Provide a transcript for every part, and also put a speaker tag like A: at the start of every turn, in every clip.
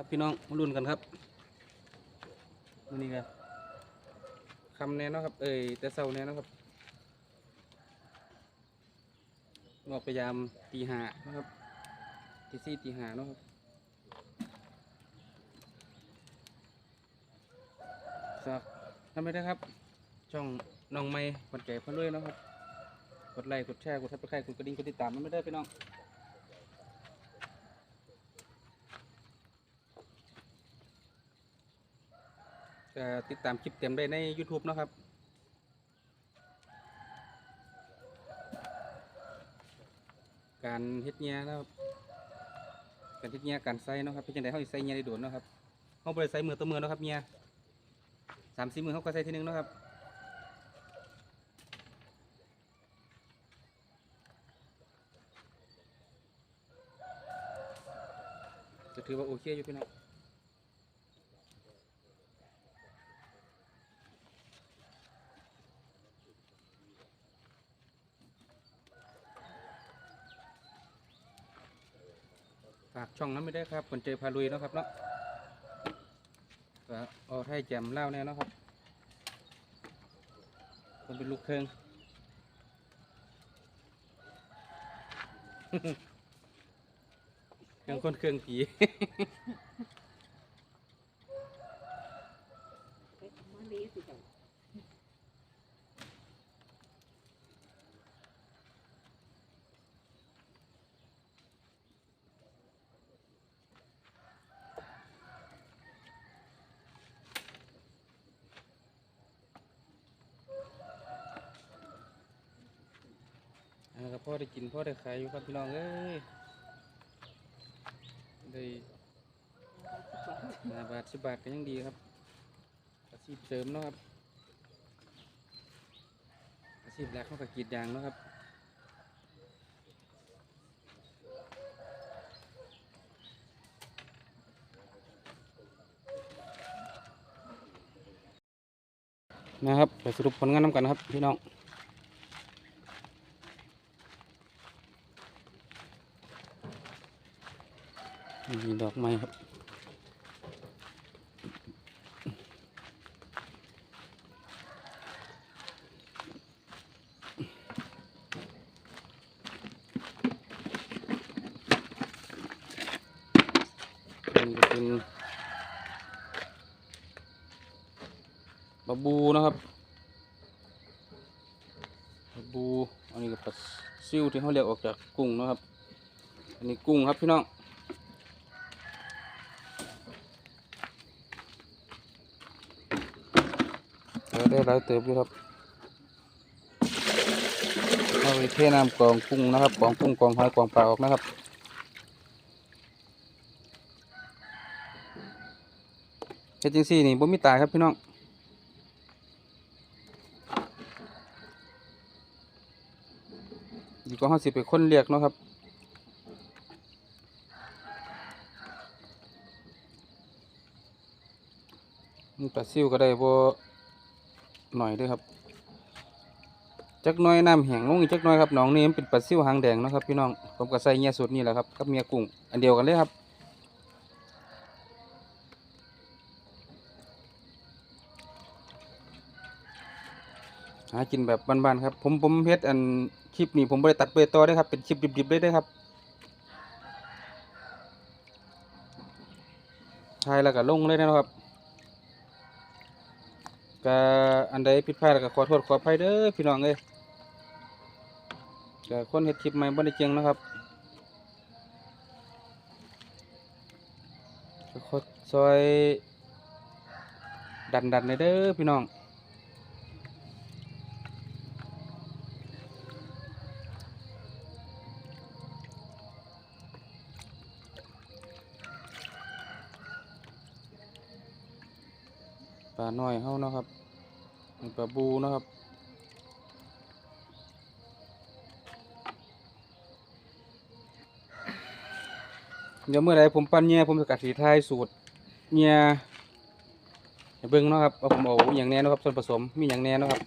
A: ครับพี่น้องมาลุ้นกันครับนี้กันคำแน่นะครับ เอ้ยแต่เช้าแน่นะครับออกพยายามตีหานะครับตีสี่ตีหานะครับฝากทำไปได้ครับ ช่องน้องไม้คนแก่พันด้วยนะครับ กดไลค์กดแชร์กดทับสไครต์กดกระดิ่งกดติดตามมันไม่ได้พี่น้อง ก็ติดตามคลิปเต็มได้ใน YouTube เนาะครับการเฮ็ดเงี้ยนะครับการเฮ็ดเงี้ยการใส่เนาะครับเป็นจังไดเฮาสิใส่เงี้ยได้โดนเนาะครับเฮาบ่ได้ใส่มือต่อมือเนาะครับเงี้ยสามสี่มือเฮาก็ใส่ทีนึงเนาะครับจะถือว่าโอเคอยู่พี่น้องากช่องนั้นไม่ได้ครับคนเจอพาลุยนะครับเนาะก็เอาให้แจมเล่าแน่นะครับคนเป็นลูกเครื่องเครื่องคนเครื่องผี
B: มาลีสิจ้ะ
A: ได้กินพ่อได้ขายอยู่ครับพี่น้องเอ้ยได้ห้าบาทสิบบาทก็ยังดีครับ อาชีพเสริมเนาะครับ อาชีพหลักเขาก็กรีดยางเนาะครับนะครับไปสรุปผลงานน้ำกันนะครับพี่น้อง มีดอกไม้ครับนี่ก็เป็นบาบูนะครับบาบู อันนี้ก็ปลาซิวที่เขาเรียกออกจากกุ้งนะครับ อันนี้กุ้งครับพี่น้อง ได้หลายเติบอยู่ครับเอาไปเทน้ำกองกุ้งนะครับกองกุ้งกองหอยกองปลาออกนะครับเฮจังซี่นี่บ่มีตายครับพี่น้องดีกว่าเฮาสิบไปค้นเรียกเนาะครับมันปลาซิวก็ได้บ่ หน่อยด้วยครับ จักน้อยน้ำแห้งลงอีกจักน้อยครับน้องนี่มันเป็นปลาซิวหางแดงนะครับพี่น้องผมก็ใส่เงี้ยสูตรนี่แหละครับกับเมียกุ้งอันเดียวกันเลยครับหากินแบบบ้านๆครับ ผมผมเฮ็ดอันคลิปนี้ผมบ่ได้ตัดเปต่อได้ครับเป็นคลิปดิบๆเลยได้อครับถ่ายแล้วก็ลงเลยนะครับ ก็อันใดผิดพลาดก็ขอโทษขออภัยเด้อพี่น้องเอ้ยก็คนเห็ดคลิปใหม่บ่ได้เก่งนะครับก็ขอซอยดันดันๆหน่อยเด้อพี่น้อง ปลาน้อยเฮานะครับปลาบูนะครับเดี๋ยวเมื่อไรผมปั้นเนี่ยผมจะกัดสีไทยสูตรเนี่ยเบิ่งนะครับว่าผมเอาอย่างแน่นะครับส่วนผสมมีอย่างแน่นะครับ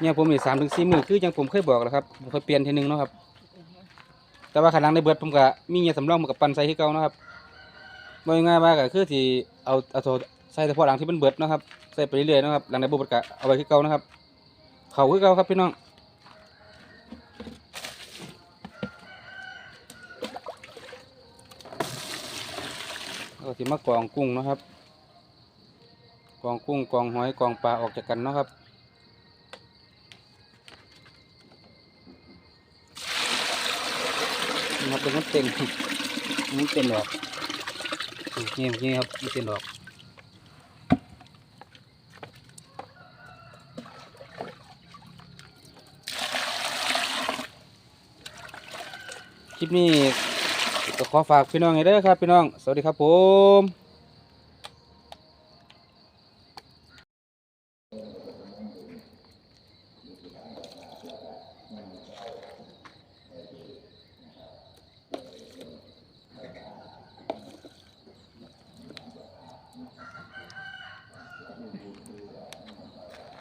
A: เนี่ยผมมีสามถึงสี่มือคืออย่างผมเคยบอกแล้วครับผมเคยเปลี่ยนทีหนึงนะครับ แต่ว่าขณะในเบิดผมก็มีเนี่ยสำรองมากับปั้นใส่ที่เก่านะครับบ่ง่ายๆว่าก็คือที่เอาเอาโท ใส่เฉพาะหลังที่มันเบิดนะครับใส่ไปเรื่อยๆนะครับหลังในบ่เบิดก็เอาไว้คือเก่านะครับ เข้าคือเก่าครับพี่น้องก็สิมากองกุ้งนะครับ กองกุ้งกองหอยกองปลาออกจากกันนะครับนะครับเป็นมันเต็มมันเต็มดอกนี่นี่ครับมันเต็มดอก คลิปนี้ก็ขอฝากพี่น้องให้เด้อครับพี่น้อง สวัสดีครับผม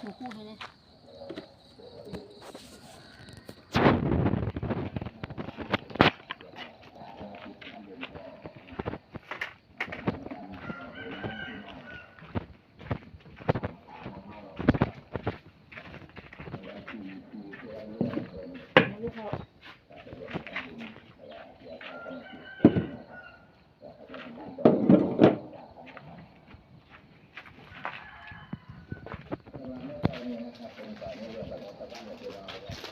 A: หนู
B: พูดเลย get out of that.